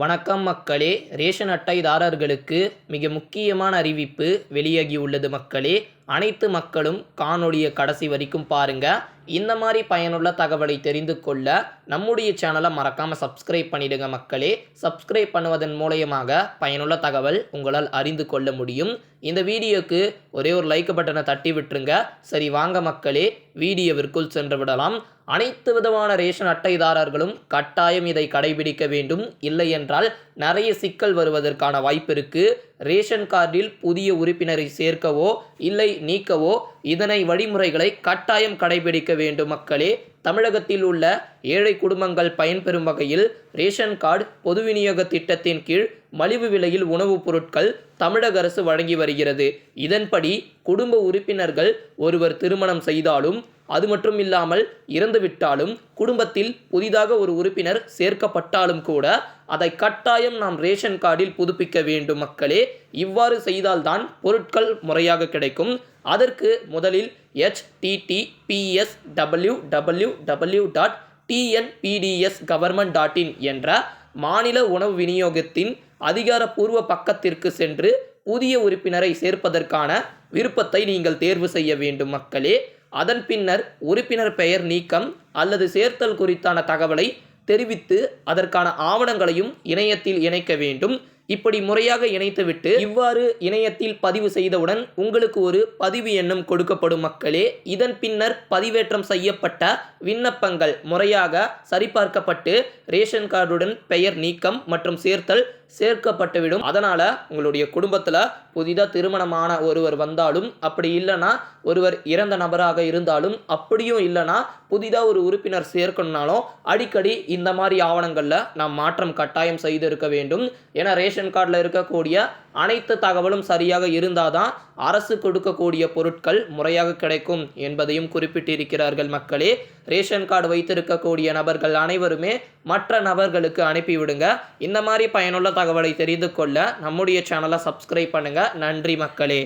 வணக்கம் மக்களே ரேஷன் அட்டைதாரர்களுக்கு மிக முக்கியமான அறிவிப்பு வெளியாகியுள்ளது மக்களே. அனைத்து மக்களும் காணொளியை கடைசி வரைக்கும் பாருங்கள் இந்த மாதிரி பயனுள்ள தகவலை தெரிந்து கொள்ள நம்முடைய சேனலை மறக்காமல் சப்ஸ்கிரைப் பண்ணிடுங்க மக்களே. சப்ஸ்கிரைப் பண்ணுவதன் மூலயமாக பயனுள்ள தகவல் உங்களால் அறிந்து கொள்ள முடியும். இந்த வீடியோக்கு ஒரே ஒரு லைக் பட்டனை தட்டி விட்டுருங்க. சரி வாங்க மக்களே. வீடியோவிற்குள் சென்று விடலாம். அனைத்து விதமான ரேஷன் அட்டைதாரர்களும் கட்டாயம் இதை கடைபிடிக்க வேண்டும். இல்லை என்றால் நிறைய சிக்கல் வருவதற்கான வாய்ப்பு இருக்குது ரேஷன் கார்டில் புதிய உறுப்பினரை சேர்க்கவோ இல்லை நீக்கவோ இதனை வழிமுறைகளை கட்டாயம் கடைபிடிக்க வேண்டும் மக்களே. தமிழகத்தில் உள்ள ஏழை குடும்பங்கள் பயன்பெறும் வகையில் ரேஷன் கார்டு பொது விநியோக திட்டத்தின் கீழ் மலிவு விலையில் உணவுப் பொருட்கள் தமிழக அரசு வழங்கி வருகிறது. இதன்படி குடும்ப உறுப்பினர்கள் ஒருவர் திருமணம் செய்தாலும் அது மட்டும் இல்லாமல் இறந்துவிட்டாலும் குடும்பத்தில் புதிதாக ஒரு உறுப்பினர் சேர்க்கப்பட்டாலும் கூட அதை கட்டாயம் நாம் ரேஷன் கார்டில் புதுப்பிக்க வேண்டும் மக்களே. இவ்வாறு செய்தால்தான் பொருட்கள் முறையாக கிடைக்கும். அதற்கு முதலில் HTTPS W W W dot TNPDS government dot in என்ற மாநில உணவு விநியோகத்தின் அதிகாரப்பூர்வ பக்கத்திற்கு சென்று புதிய உறுப்பினரை சேர்ப்பதற்கான விருப்பத்தை நீங்கள் தேர்வு செய்ய வேண்டும் மக்களே. அதன் பின்னர் உறுப்பினர் பெயர் நீக்கம் அல்லது சேர்த்தல் குறித்தான தகவலை தெரிவித்து அதற்கான ஆவணங்களையும் இணையத்தில் இணைக்க வேண்டும். இப்படி முறையாக இணைத்துவிட்டு இவ்வாறு இணையத்தில் பதிவு செய்தவுடன் உங்களுக்கு ஒரு பதிவு எண்ணம் கொடுக்கப்படும் மக்களே. இதன் பின்னர் பதிவேற்றம் செய்யப்பட்ட விண்ணப்பங்கள் முறையாக சரிபார்க்கப்பட்டு ரேஷன் கார்டுடன் பெயர் நீக்கம் மற்றும் சேர்த்தல் சேர்க்கப்பட்டுவிடும். அதனால் உங்களுடைய குடும்பத்தில் புதிதாக திருமணமான ஒருவர் வந்தாலும் அப்படி இல்லைன்னா ஒருவர் இறந்த நபராக இருந்தாலும் அப்படியும் இல்லைன்னா புதிதாக ஒரு உறுப்பினர் சேர்க்கணுனாலும் அடிக்கடி இந்த மாதிரி ஆவணங்களில் நாம் மாற்றம் கட்டாயம் செய்திருக்க வேண்டும். ஏன்னா ரேஷன் ரேஷன் கார்டில் இருக்கக்கூடிய அனைத்து தகவலும் சரியாக இருந்தால் தான் அரசு கொடுக்கக்கூடிய பொருட்கள் முறையாக கிடைக்கும் என்பதையும் குறிப்பிட்டிருக்கிறார்கள் மக்களே. ரேஷன் கார்டு வைத்திருக்கக்கூடிய நபர்கள் அனைவருமே மற்ற நபர்களுக்கு அனுப்பிவிடுங்க. இந்த மாதிரி பயனுள்ள தகவலை தெரிந்து கொள்ள நம்முடைய சேனலை சப்ஸ்கிரைப் பண்ணுங்க. நன்றி மக்களே.